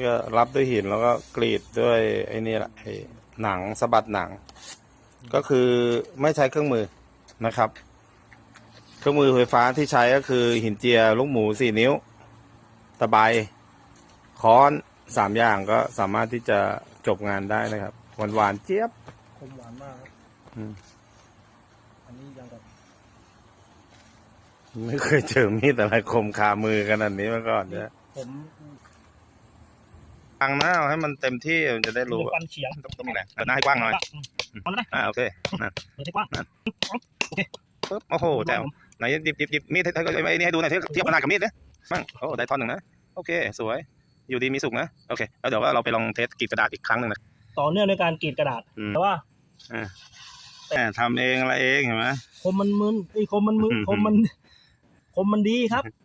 ก็รับด้วยหินแล้วก็กรีดด้วยไอ้นี่แหละไอ้หนังสะบัดหนัง ก็คือไม่ใช้เครื่องมือนะครับ เครื่องมือไฟฟ้าที่ใช้ก็คือหินเจียลูกหมูสี่นิ้ว ตะไบค้อนสามอย่างก็สามารถที่จะจบงานได้นะครับหวานหวานๆเจี๊ยบคมหวานมากครับอืมอันนี้ยังกับไม่เคยเจอมีดอะไรคมคามือขนาดนี้มาก่อนเนี่ยผม ฟังหน้าเอาให้มันเต็มที่มันจะได้รู้ลูกฟันเฉียงต้องต้องมีแรงเปิดหน้าให้กว้างหน่อยเอาเลยนะอ่าโอเคเปิดให้กว้างปึ๊บโอ้โหแจ๋วไหนหยิบหยิบหยิบมีดให้ให้ไอ้นี่ให้ดูหน่อยเทียบเทียบขนาดกับมีดนะมั่งโอ้ได้ท่อนหนึ่งนะโอเค สวยอยู่ดีมีสุขนะโอเคแล้วเดี๋ยวว่าเราไปลองเทสกรีดกระดาษอีกครั้งหนึ่งนะต่อเนื่องในการกรีดกระดาษอืมแต่ว่าแต่ทำเองอะไรเองเห็นไหมคมมันมึนไอ้ยคมมันมึนอืมคมมัน คมมันดีครับ